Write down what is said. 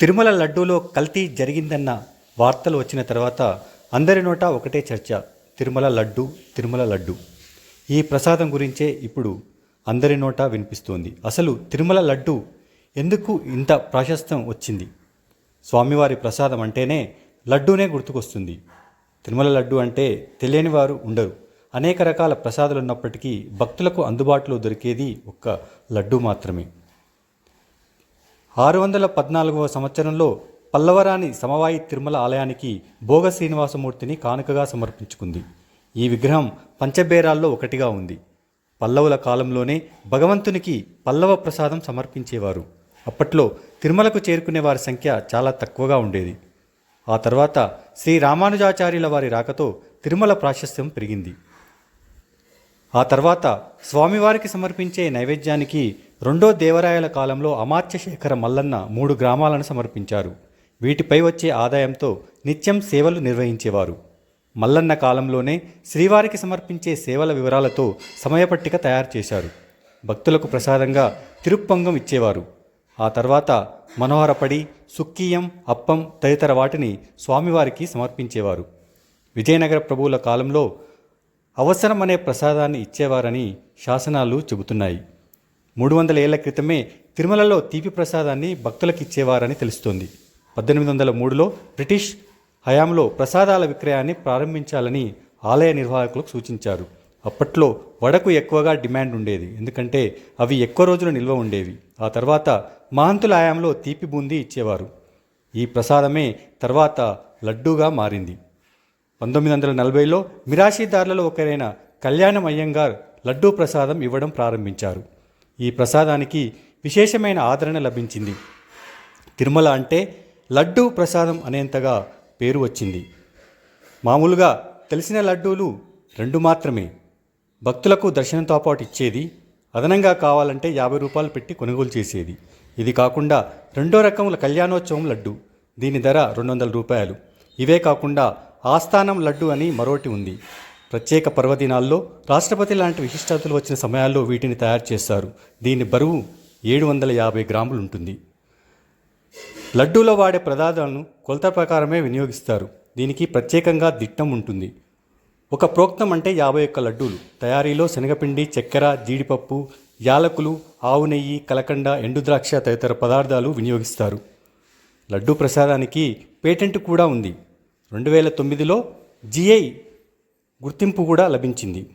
తిరుమల లడ్డూలో కల్తీ జరిగిందన్న వార్తలు వచ్చిన తర్వాత అందరి నోట ఒకటే చర్చ తిరుమల లడ్డు తిరుమల లడ్డు. ఈ ప్రసాదం గురించే ఇప్పుడు అందరి నోట వినిపిస్తోంది. అసలు తిరుమల లడ్డు ఎందుకు ఇంత ప్రాశస్త్యం వచ్చింది? స్వామివారి ప్రసాదం అంటేనే లడ్డూనే గుర్తుకొస్తుంది. తిరుమల లడ్డు అంటే తెలియని వారు ఉండరు. అనేక రకాల ప్రసాదాలు ఉన్నప్పటికీ భక్తులకు అందుబాటులో దొరికేది ఒక్క లడ్డు మాత్రమే. ఆరు వందల పద్నాలుగవ సంవత్సరంలో పల్లవరాని సమవాయి తిరుమల ఆలయానికి భోగ శ్రీనివాసమూర్తిని కానుకగా సమర్పించుకుంది. ఈ విగ్రహం పంచబేరాల్లో ఒకటిగా ఉంది. పల్లవుల కాలంలోనే భగవంతునికి పల్లవ ప్రసాదం సమర్పించేవారు. అప్పట్లో తిరుమలకు చేరుకునే వారి సంఖ్య చాలా తక్కువగా ఉండేది. ఆ తర్వాత శ్రీ రామానుజాచార్యుల వారి రాకతో తిరుమల ప్రాశస్త్యం పెరిగింది. ఆ తర్వాత స్వామివారికి సమర్పించే నైవేద్యానికి రెండో దేవరాయల కాలంలో అమాత్యశేఖర మల్లన్న మూడు గ్రామాలను సమర్పించారు. వీటిపై వచ్చే ఆదాయంతో నిత్యం సేవలు నిర్వహించేవారు. మల్లన్న కాలంలోనే శ్రీవారికి సమర్పించే సేవల వివరాలతో సమయపట్టిక తయారు చేశారు. భక్తులకు ప్రసాదంగా తిరుప్పంగం ఇచ్చేవారు. ఆ తర్వాత మనోహరపడి సుక్కీయం అప్పం తదితర వాటిని స్వామివారికి సమర్పించేవారు. విజయనగర ప్రభువుల కాలంలో అవసరం అనే ప్రసాదాన్ని ఇచ్చేవారని శాసనాలు చెబుతున్నాయి. మూడు వందల ఏళ్ళ క్రితమే తిరుమలలో తీపి ప్రసాదాన్ని భక్తులకు ఇచ్చేవారని తెలుస్తోంది. పద్దెనిమిది వందల మూడులో బ్రిటిష్ హయాంలో ప్రసాదాల విక్రయాన్ని ప్రారంభించాలని ఆలయ నిర్వాహకులకు సూచించారు. అప్పట్లో వడకు ఎక్కువగా డిమాండ్ ఉండేది. ఎందుకంటే అవి ఎక్కువ రోజులు నిల్వ ఉండేవి. ఆ తర్వాత మహంతుల హయాంలో తీపి బూందీ ఇచ్చేవారు. ఈ ప్రసాదమే తర్వాత లడ్డూగా మారింది. పంతొమ్మిది వందల నలభైలో మిరాషీదారులలో ఒకరైన కళ్యాణం అయ్యంగార్ లడ్డూ ప్రసాదం ఇవ్వడం ప్రారంభించారు. ఈ ప్రసాదానికి విశేషమైన ఆదరణ లభించింది. తిరుమల అంటే లడ్డూ ప్రసాదం అనేంతగా పేరు వచ్చింది. మామూలుగా తెలిసిన లడ్డూలు రెండు మాత్రమే. భక్తులకు దర్శనంతో పాటు ఇచ్చేది అదనంగా కావాలంటే యాభై రూపాయలు పెట్టి కొనుగోలు చేసేది. ఇది కాకుండా రెండో రకముల కళ్యాణోత్సవం లడ్డు. దీని ధర రెండు వందల రూపాయలు. ఇవే కాకుండా ఆస్థానం లడ్డు అని మరోటి ఉంది. ప్రత్యేక పర్వదినాల్లో రాష్ట్రపతి లాంటి విశిష్టతలు వచ్చిన సమయాల్లో వీటిని తయారు చేస్తారు. దీని బరువు ఏడు వందల యాభై గ్రాములు ఉంటుంది. లడ్డూలో వాడే పదార్థాలను కొలత ప్రకారమే వినియోగిస్తారు. దీనికి ప్రత్యేకంగా దిట్టం ఉంటుంది. ఒక ప్రోక్తం అంటే యాభై ఒక్క లడ్డూలు. తయారీలో శనగపిండి చక్కెర జీడిపప్పు యాలకులు ఆవు నెయ్యి కలకండ ఎండుద్రాక్ష తదితర పదార్థాలు వినియోగిస్తారు. లడ్డూ ప్రసాదానికి పేటెంట్ కూడా ఉంది. రెండు వేల తొమ్మిదిలో జిఐ గుర్తింపు కూడా లభించింది.